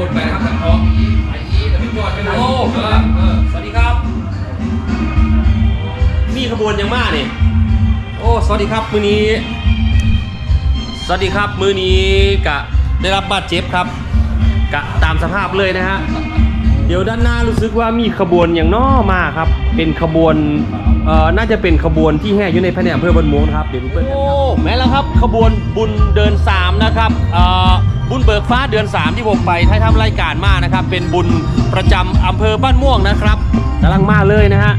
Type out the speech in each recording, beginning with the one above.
วนไปนะครับท่านออกไปอีแต่ไม่จอดไปไหนโอ้เออเออสวัสดีครับ มีขบวนยังมากนี่โอ้สวัสดีครับมือนี้ สวัสดีครับมือนี้กะได้รับบาดเจ็บครับ กะตามสภาพเลยนะฮะเดี๋ยวด้านหน้ารู้สึกว่ามีขบวนอย่างน้อมาครับ เป็นขบวนเอ่อน่าจะเป็นขบวนที่แห่อยู่ในพระเนี่อำเภอบนม่วงนะครับเดี๋ยวเพื่อนโอ้แม้แล้วครับขบวนบุญเดิน3นะครับเอ่อ บุญเบิกฟ้าเดือน 3 ที่ผมไปท้ายทำรายการมานะครับ เป็นบุญประจำอำเภอบ้านม่วงนะครับกำลังมาเลยนะฮะ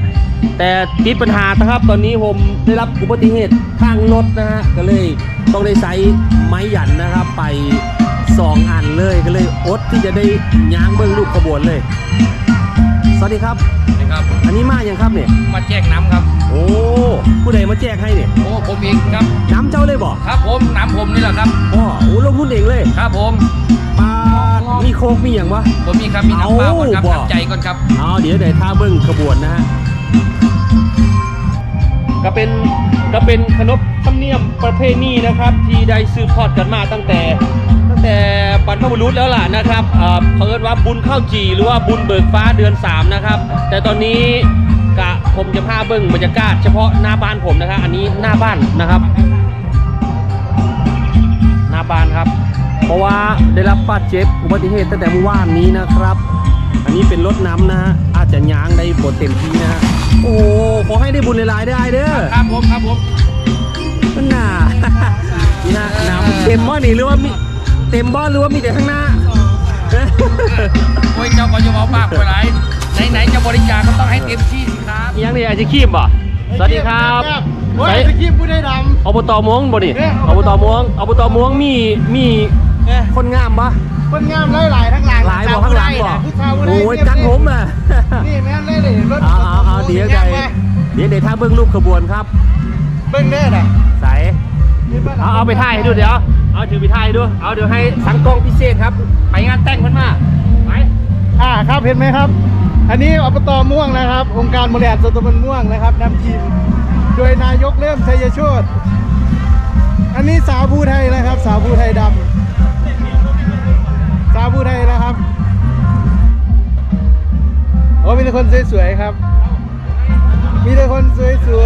แต่ติดปัญหานะครับ ตอนนี้ผมได้รับอุบัติเหตุทางรถนะฮะก็เลยต้องได้ใช้ไม้หยันนะครับไปสองอันเลยก็เลยอดที่จะได้ย้างเบิ้งลูกขบวนเลย สวัสดีครับนะครับ อันนี้มาอย่างครับเนี่ย มาแจ้งน้ำครับ โอ้ ผู้ใดมาแจกให้เนี่ย โอ้ ผมเองครับ น้ำเจ้าเลยบอกครับผมน้ำผมนี่แหละครับอ๋อโอ้ลงทุนเองเลย ครับผมปลามีโคกมีอย่างวะผมมีครับ มีน้ำเปล่าก่อนครับเอาบ่น้ำใจก่อนครับ เอาเดี๋ยวเดี๋ยวท่าเบิ้งขบวนนะฮะ ก็เป็นก็เป็นขนบธรรมเนียมประเพณีนะครับ ที่ได้สืบทอดกันมาตั้งแต่ ตั้งแต่บรรพบุรุษแล้วล่ะนะครับเอ่อเพิ่นว่าบุญข้าวจีหรือว่าบุญเบิกฟ้าเดือน 3 นะครับ แต่ตอนนี้กะผมจะพาเบิ้งบรรยากาศเฉพาะหน้าบ้านผมนะครับ อันนี้หน้าบ้านนะครับ หน้าบ้านครับ เพราะว่าได้รับบาดเจ็บอุบัติเหตุตั้งแต่เมื่อวานนี้นะครับ อันนี้เป็นรถน้ำนะฮะอาจจะย้างได้บทเต็มที่นะฮะ โอ้โหขอให้ได้บุญหลายๆได้เด้อครับผมครับผมนั่นน่ะนี่นะน้ำเต็มบ่อนี่หรือว่ามีเต็มบ่อหรือว่ามีแต่ข้างหน้า โอ้ยเจ้าก็จะเอาปากไปไหนไหนๆจะบริจาคก็ต้องให้เต็มที่สิครับ ยังนี่ไอจิคีมบ่สวัสดีครับโอ้ยใส่สกิปผู้ได้ด อบตม่วงบ่นี่เนี่ยอบตม่วงอบตม่วงมีมีำเนี่ยคนงามบ่คนงามหลายหลายๆทั้งหลังหลายบ่ข้างห ลังบ่ผู้ชายผู้ใดโอ้ยจังผมอะนี่แม่นเลยเลยรถเอาเอาเอาเดี๋ยวใจเดี๋ยวเดี๋ยวถ้าเบิ้งรูปขบวนครับ เบิ้งแน่น่ะใสเอาเอาไปถ่ายให้ดูเดี๋ยวเอาถือไปถ่ายให้ดูเอาเดี๋ยวให้สังกล้องพิเศษครับ ไปงานแต่งมันมาไปอ่าครับเห็นไหมครับ อันนี้อบตม่วงนะครับ องค์การบริหารส่วนตำบลม่วงนะครับนำทีมโดยนายกเริ่มชัยโชตอันนี้สาวผู้ไทยนะครับ สาวผู้ไทยดำ โอ้มีแต่คนสวยๆครับ มีแต่คนสว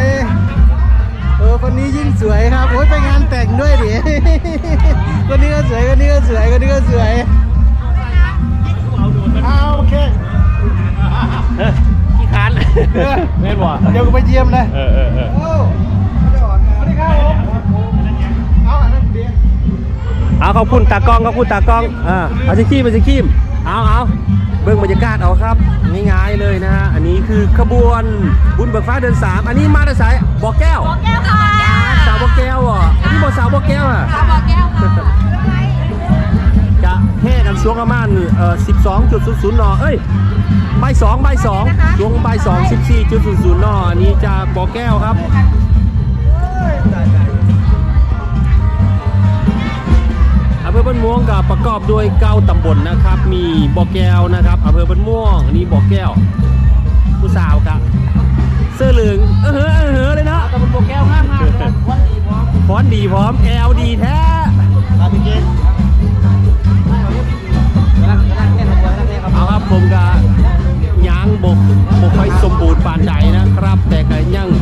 ยๆ เออคนนี้ยิ่งสวยครับ โอ้ยไปงานแต่งด้วยดิ คนนี้ก็สวย คนนี้ก็สวย คนนี้ก็สวยเอาโอเคเออขี้คร้านเออแม่นบ่เดี๋ยวกูไปเยี่ยมเลยเออเออเออโอ้สวัสดีครับผมเอาอันนั้นเดียวเอาขอบคุณตากล้องขอบคุณตากล้องอ่าเอาสิคีมเอาสิคีมเอาเอา เบิ่งบรรยากาศเอาครับง่ายๆเลยนะฮะอันนี้คือขบวนบุญเบิกฟ้าเดือนสามอันนี้มาแต่สายบ่อแก้วบอกแก้วค่ะสาวบ่อแก้วอะอันนี้บ่สาวบ่อแก้วอะสาวบอกแก้วค่ะกะแห่กันช่วงประมาณเอ่อ12.00นเอ้ยบ่าย2บ่าย2ช่วงบ่าย2 14.00นอันนี้จะบ่อแก้วครับำเภอบ้านม่วงกับประกอบด้วยเก้าตำบลนะครับ มีบ่อแก้วนะครับอำเภอบ้านม่วงอันนี้บ่อแก้ว ผู้สาวครับเสื้อเหลืองเออเออเออเลยนะตำบลบ่อแก้วห้ามห้ามฟอนดีพร้อมแอลดีแท้ครับพี่เกศเอาครับผมก็ยางบกบกไฟสมบูรณ์ปานใดนะครับ แต่ก็ยังส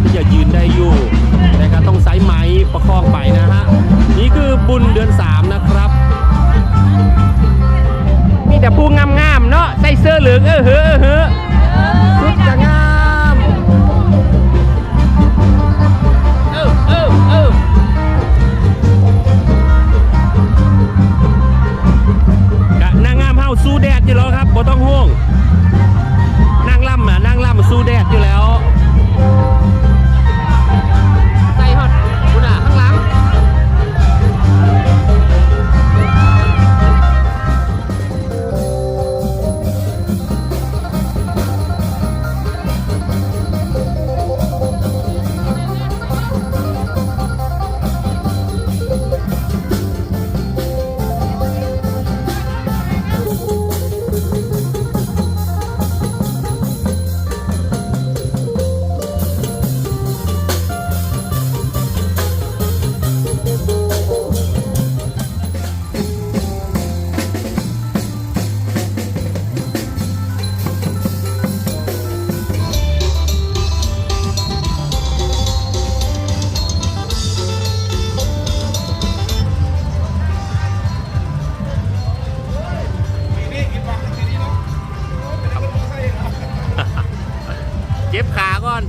ารถที่จะยืนได้อยู่นะครับต้องใช้ไม้ประคองไปนะฮะนี่คือบุญเดือนสามนะครับ มีแต่ผู้งามๆเนาะใส่เสื้อเหลืองเออเฮ้อ ก่อน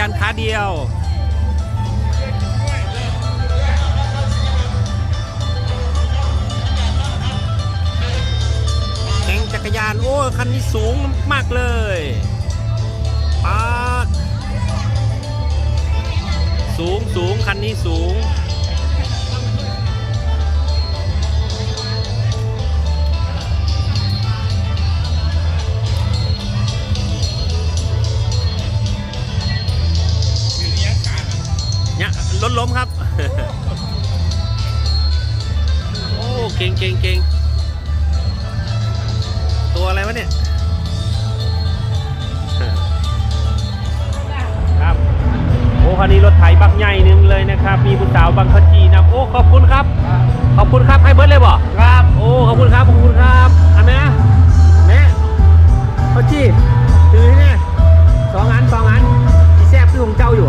ยานขาเดียวแข่งจักรยานโอ้คันนี้สูงมากเลยปาสูงสูงคันนี้สูง วอะไรวะเนี่ยครับโอ้คันนี้รถไถบักใหญ่หนึงเลยนะครับ มีผู้สาวบังคับจีนำโอ้ขอบคุณครับ ขอบคุณครับให้เบิร์ดเลยบ่ครับโอ้ขอบคุณครับขอบคุณครับอันแม่แม่เขาจีถือให้เนี่ยสองอันสองอันที่แซ่บที่ของเจ้าอยู่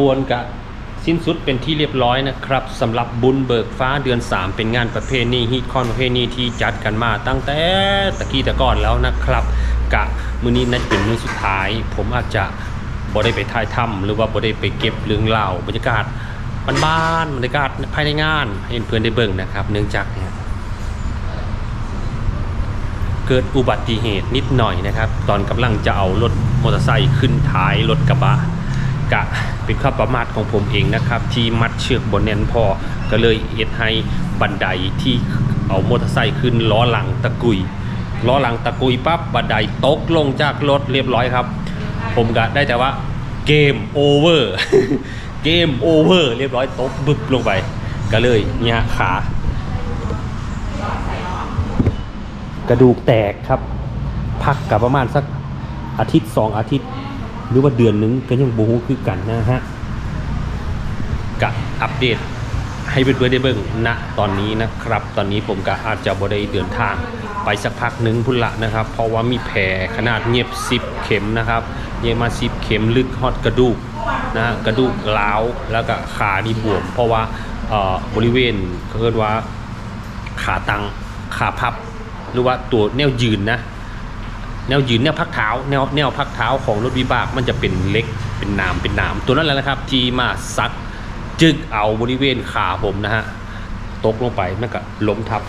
บวนกะสิ้นสุดเป็นที่เรียบร้อยนะครับสำหรับบุญเบิกฟ้าเดือน 3 เป็นงานประเพณีฮีทคอนประเพณีที่จัดกันมาตั้งแต่ตะกี้ต่ก่อนแล้วนะครับกะมือนี้นั่นเป็นมือสุดท้าย ผมอาจจะบ่ได้ไปถ่ายทำหรือว่าบ่ได้ไปเก็บเรื่องเล่าบรรยากาศบ้านๆบรรยากาศภายในงานให้เพื่อนได้เบิ่งนะครับ เนื่องจากเนี่ยเกิดอุบัติเหตุนิดหน่อยนะครับ ตอนกำลังจะเอารถมอเตอร์ไซค์ขึ้นท้ายรถกระบะ กะเป็นความประมาทของผมเองนะครับ ที่มัดเชือกบนแน่นพอก็เลยเอ็ดให้บันไดที่เอามอเตอร์ไซค์ขึ้นล้อหลังตะกุยล้อหลังตะกุยปั๊บบันไดตกลงจากรถเรียบร้อยครับ ผมก็ได้แต่ว่าเกมโอเวอร์เกมโอเวอร์เรียบร้อยตกบึบลงไป ก็เลยเนี่ยขากระดูกแตกครับ พักกับประมาณสักอาทิตย์สองอาทิตย์ หรือว่าเดือนหนึงก็ยังบูคือกันนะฮะกะอัปเดตให้เพื่อนๆได้เบิ่งณตอนนี้นะครับ ตอนนี้ผมก็อาจจะบ่ได้เดินทางไปสักพักหนึ่งพุ่นละนะครับ เพราะว่ามีแผลขนาดเงียบ10เข็มนะครับเย็บมา10เข็มลึกฮอดกระดูกนะฮะกระดูกร้าวแล้วก็ขานี่บวม เพราะว่าบริเวณเขาเรียกว่าขาตังขาพับ หรือว่าตัวแนวยืนนะ แนวยืนแนวพักเท้าแนวแนวพักเท้าของรถวิบากมันจะเป็นเล็กเป็นหนามเป็นหนามตัวนั้นแหละนะครับที่มาซัดจึกเอาบริเวณขาผมนะฮะตกลงไปมันก็ล้มทับ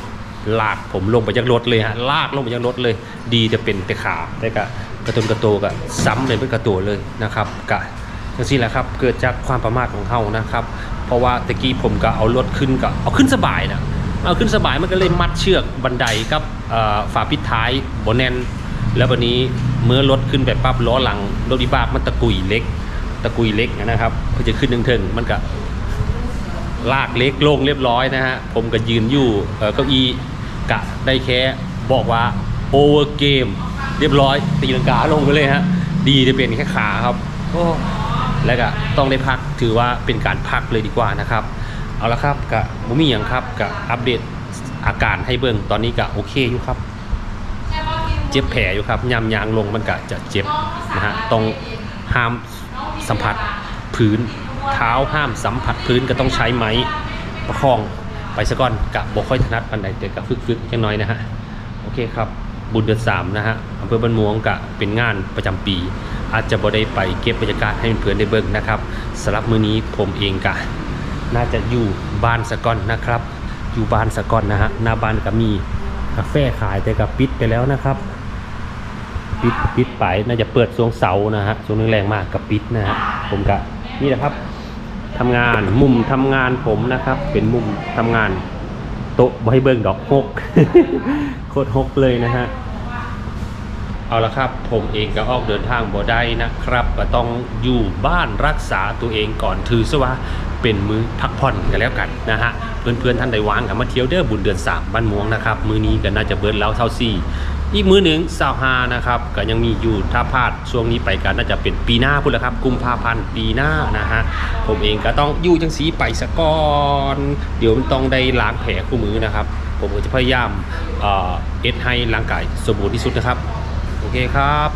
ลากผมลงไปจากรถเลยฮะลากลงไปจากรถเลย ดีจะเป็นแต่ขาแต่ก็กระตุนกระโตก็ซ้ำเลยเป็นกระโตเลยนะครับกะจังซี่แหละครับเกิดจากความประมาทของเขานะครับ เพราะว่าตะกี้ผมก็เอารถขึ้นก็เอาขึ้นสบายนะเอาขึ้นสบายมันก็เลยมัดเชือกบันไดกับฝาปิดท้ายบนแนน แล้ววันนี้เมื่อรถขึ้นไปปั๊บล้อหลังรถวิบากมันตะกุยเล็ก ตะกุยเล็กนะครับเพื่อจะขึ้นถึงๆมันก็ลากเล็กลงเรียบร้อยนะฮะผมก็ยืนอยู่เอ่อเก้าอี้กะได้แค่บอกว่าโอเวอร์เกมเรียบร้อยตีลังกาลงไปเลยฮะดีจะเป็นแค่ขาครับโอ้แล้วก็ต้องได้พักถือว่าเป็นการพักเลยดีกว่านะครับ เอาละครับกะบุมีอย่างครับกะอัปเดตอาการให้เบิ่งตอนนี้กะโอเคอยู่ครับ เจ็บแผลอยู่ครับยำยางลงมันกะจะเจ็บนะฮะต้องห้ามสัมผัสพื้น เท้าห้ามสัมผัสพื้นก็ต้องใช้ไม้ประคองไปซะก่อนกะบ่ค่อยถนัดปันใดแต่กะฝึกๆแค่น้อยนะฮะโอเคครับบุญเดือนสามนะฮะอำเภอบ้านม่วงกะเป็นงานประจำปี อาจจะบ่ได้ไปเก็บบรรยากาศให้เพื่อนได้เบิ่งนะครับสำหรับมื้อนี้ผมเองกะน่าจะอยู่บ้านสะก่อนนะครับ อยู่บ้านสะก่อนนะฮะหน้าบ้านก็มีกาแฟขายแต่ก็ปิดไปแล้วนะครับ ปิดปิดไปน่าจะเปิดช่วงเสานะฮะช่วงนึงแรงมากกับปิดนะฮะผมก็นี่แหละครับทำงานมุมทำงานผมนะครับ เป็นมุมทำงานโต๊ะให้เบิ่งดอกหกโคตรหกเลยนะฮะเอาละครับ ผมเองก็ออกเดินทางบ่ได้นะครับ ก็ต้องอยู่บ้านรักษาตัวเองก่อนถือซะว่าเป็นมือพักผ่อนกันแล้วกันนะฮะเพื่อนๆท่านใดว่างกับมาเที่ยวเด้อบุญเดือน3บ้านม่วงนะครับ มือนี้ก็น่าจะเบิร์นแล้วเท่าสี่ อีกมือหนึ่งสาวฮานะครับก็ยังมีอยู่ถ้าพลาดช่วงนี้ไปกันน่าจะเป็นปีหน้าพุ่นละครับ กุมภาพันธ์ปีหน้านะฮะผมเองก็ต้องอยู่จังสีไปสะก่อนเดี๋ยวมันต้องได้ล้างแผลคู่มือนะครับ ผมก็จะพยายามเอ่อเอ็ดให้ร่างกายสมบูรณ์ที่สุดนะครับ โอเคครับ